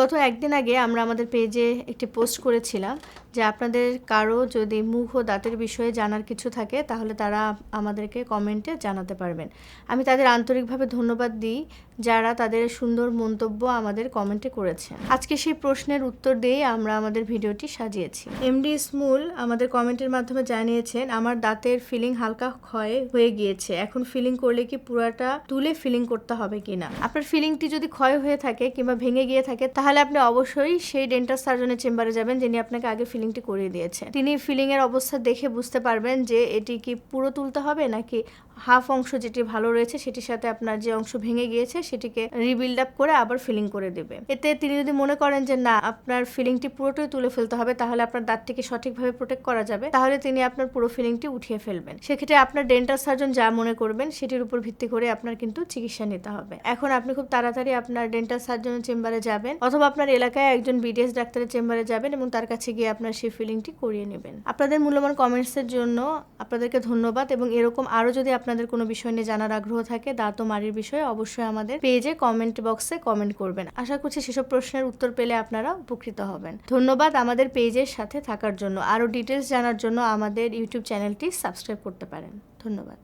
গত একদিন আগে আমরা আমাদের পেজে একটি পোস্ট করেছিলাম যে আপনাদের কারও যদি মুখ ও দাঁতের বিষয়ে জানার কিছু থাকে, তাহলে তারা আমাদেরকে কমেন্টে জানাতে পারবেন। আমি তাদের আন্তরিকভাবে ধন্যবাদ দিই যারা তাদের সুন্দর মন্তব্য আমাদের কমেন্টে করেছে। আজকে সেই প্রশ্নের উত্তর দিয়েই আমরা আমাদের ভিডিওটি সাজিয়েছি। এমডি স্মুল আমাদের কমেন্টের মাধ্যমে জানিয়েছেন, আমার দাঁতের ফিলিং হালকা ক্ষয় হয়ে গিয়েছে। এখন ফিলিং করলে কি পুরাটা তুলে ফিলিং করতে হবে কিনা? আপনার ফিলিংটি যদি ক্ষয় হয়ে থাকে কিংবা ভেঙে গিয়ে থাকে, তাহলে আপনি অবশ্যই সেই ডেন্টাল সার্জনের চেম্বারে যাবেন যিনি আপনাকে আগে ফিলিংটি করিয়ে দিয়েছেন। তিনি ফিলিংয়ের অবস্থা দেখে বুঝতে পারবেন যে এটি কি পুরো তুলতে হবে নাকি হাফ অংশ যেটি ভালো রয়েছে, সেটির সাথে আপনার যে অংশ ভেঙে গিয়েছে, সেটিকে রিবিল্ড আপ করে আবার ফিলিং করে দেবে। এতে তিনি যদি মনে করেন যে, না, আপনার ফিলিংটি পুরোটাই তুলে ফেলতে হবে, তাহলে আপনার দাঁতটিকে সঠিকভাবে প্রোটেক্ট করা যাবে, তাহলে তিনি আপনার পুরো ফিলিংটি উঠিয়ে ফেলবেন। সেক্ষেত্রে আপনার ডেন্টাল সার্জন যা মনে করবেন, সেটির উপর ভিত্তি করে আপনার কিন্তু চিকিৎসা নিতে হবে। এখন আপনি খুব তাড়াতাড়ি আপনার ডেন্টাল সার্জনের চেম্বারে যাবেন, অথবা আপনার এলাকায় একজন বিডিএস ডাক্তারের চেম্বারে যাবেন এবং তার কাছে গিয়ে আপনার সেই ফিলিংটি করিয়ে নেবেন। আপনাদের মূল্যবান কমেন্টসের জন্য আপনাদেরকে ধন্যবাদ এবং এরকম আরও যদি আপনাদের কোনো বিষয় নিয়ে জানার আগ্রহ থাকে দাঁত ও মাড়ির বিষয়ে অবশ্যই আমাদের পেজে কমেন্ট বক্সে কমেন্ট করবেন। আশা করছি সেসব প্রশ্নের উত্তর পেলে আপনারা উপকৃত হবেন। ধন্যবাদ আমাদের পেজের সাথে থাকার জন্য। আরও ডিটেলস জানার জন্য আমাদের ইউটিউব চ্যানেলটি সাবস্ক্রাইব করতে পারেন। ধন্যবাদ।